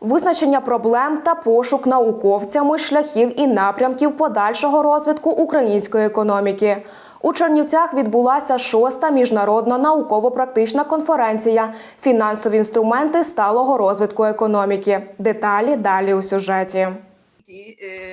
Визначення проблем та пошук науковцями шляхів і напрямків подальшого розвитку української економіки. У Чернівцях відбулася шоста міжнародна науково-практична конференція Фінансові інструменти сталого розвитку економіки. Деталі далі у сюжеті.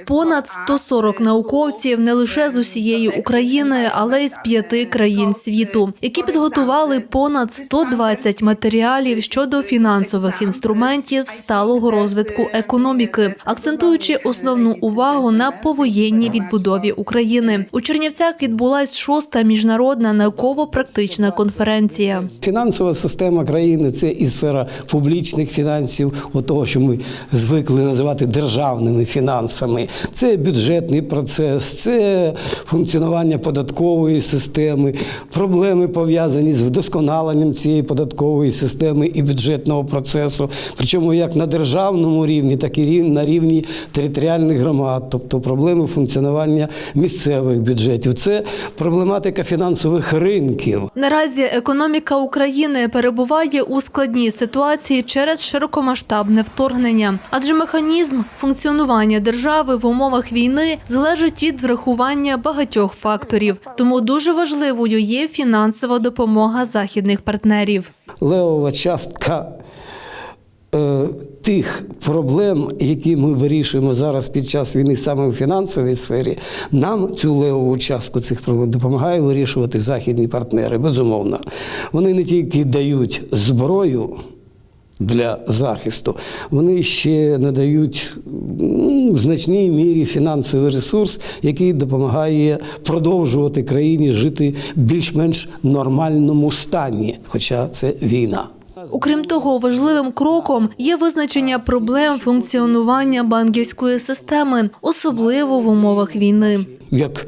Понад 140 науковців не лише з усієї України, але й з п'яти країн світу, які підготували понад 120 матеріалів щодо фінансових інструментів сталого розвитку економіки, акцентуючи основну увагу на повоєнній відбудові України. У Чернівцях відбулась шоста міжнародна науково-практична конференція. Фінансова система країни це і сфера публічних фінансів, того, що ми звикли називати державними фінансами. Це бюджетний процес, це функціонування податкової системи, проблеми пов'язані з вдосконаленням цієї податкової системи і бюджетного процесу. Причому як на державному рівні, так і на рівні територіальних громад, тобто проблеми функціонування місцевих бюджетів. Це проблематика фінансових ринків. Наразі економіка України перебуває у складній ситуації через широкомасштабне вторгнення, адже механізм функціонування держави в умовах війни залежить від врахування багатьох факторів. Тому дуже важливою є фінансова допомога західних партнерів. левова частка е, тих проблем, які ми вирішуємо зараз під час війни саме в фінансовій сфері, нам цю левову частку цих проблем допомагає вирішувати західні партнери. Безумовно, вони не тільки дають зброю. Для захисту вони ще надають м, в значній мірі фінансовий ресурс, який допомагає продовжувати країні жити в більш-менш нормальному стані, хоча це війна. Окрім того, важливим кроком є визначення проблем функціонування банківської системи, особливо в умовах війни. як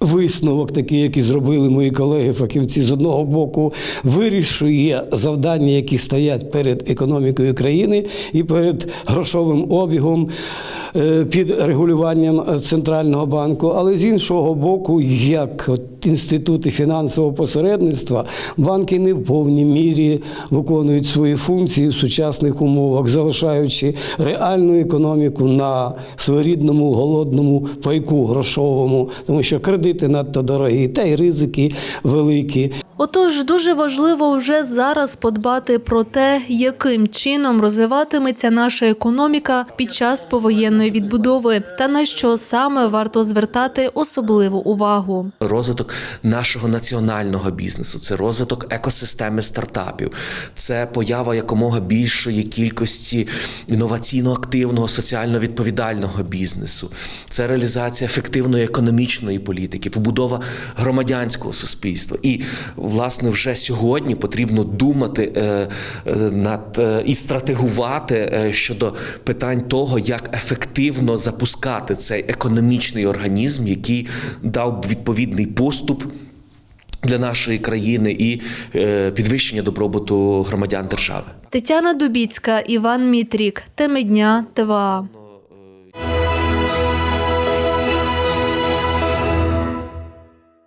висновок, такий, який зробили мої колеги-фахівці, з одного боку вирішує завдання, які стоять перед економікою країни і перед грошовим обігом під регулюванням е, центрального банку, але з іншого боку, як інститути фінансового посередництва, банки не в повній мірі виконують свої функції в сучасних умовах, залишаючи реальну економіку на своєрідному голодному пайку грошовому, тому що кредити надто дорогі, та й ризики великі. Отож, дуже важливо вже зараз подбати про те, яким чином розвиватиметься наша економіка під час повоєнної відбудови, та на що саме варто звертати особливу увагу. розвиток нашого національного бізнесу, це розвиток екосистеми стартапів, це поява якомога більшої кількості інноваційно активного, соціально відповідального бізнесу, це реалізація ефективної економічної політики, побудова громадянського суспільства. І власне вже сьогодні потрібно думати е, е, над е, і стратегувати щодо питань того, як ефективно запускати цей економічний організм, який дав відповідний поступ. Для нашої країни і е, підвищення добробуту громадян держави. Тетяна Дубіцька, Іван Мітрік, Теми дня, ТВА.